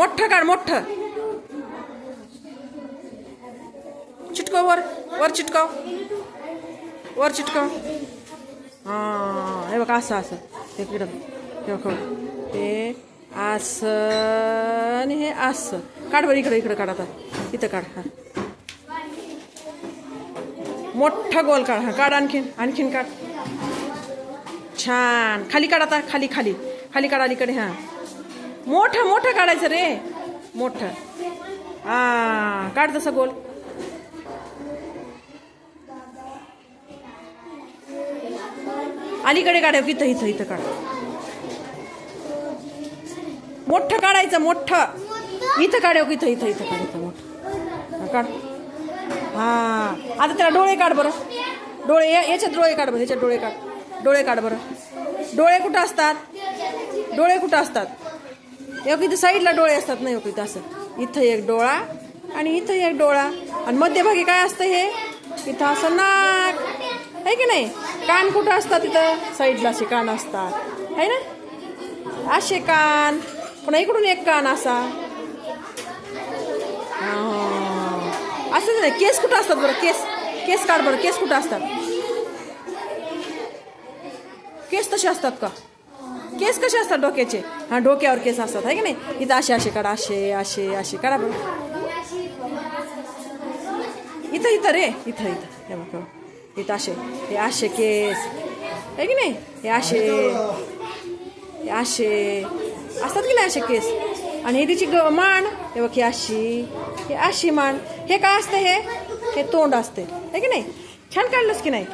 मोठं काढ, मोठं. चिटकव वर वर चिटकव. वर चिटकव. हाँ, हे बघ असं असं. हे बघ. ते असं आणि हे असं. काढ बरं इकडं इकडं काढ आता. इथं काढ, हा. मोठा गोल काढ, हा. काढ आणखीन आणखीन काढ. छान. खाली काढ आता, खाली खाली. खाली काढ अलीकडे, हाँ. मोठं मोठं काढायचं रे. मोठं. हा काढ तसं गोल. अलीकडे काढ इथं इथं इथं काढ. मोठं काढायचं मोठं. इथं काढव इथं इथं इथं काढायचं मोठं. काढ. हा आता त्याला डोळे काढ बरं. डोळे या- याच्यात डोळे काढ बरं याच्यात डोळे काढ. डोळे काढ बरं. डोळे कुठं असतात? डोळे कुठं असतात? एक इथं साईडला डोळे असतात ना एक इथं असं. इथं एक डोळा आणि इथं एक डोळा. आणि मध्यभागी काय असतं हे? इथं असं नाक. आहे की नाही? कान कुठं असतात तिथं साईडला असे कान असतात. आहे ना? असे कान. पुन्हा इकडून एक कान असा. असंच नाही केस कुठं असतात बरं? केस केस काढ बरं. केस कुठं असतात? केस तसे असतात का? केस कसे असतात डोक्याचे? हा डोक्यावर केस असतात आहे की नाही? इथं असे असे काढा असे असे असे काढा बघ इथं इथं रे इथं इथं. हे बघ हे बघ. इथं असे. हे असे केस. आहे की नाही? हे असे. हे असे. असतात की नाही असे केस? आणि हे तिची ग- मान हे बघ ही अशी. हे अशी मान हे काय असतं हे? हे तोंड असते. आहे की नाही? छान काढलंस की नाही?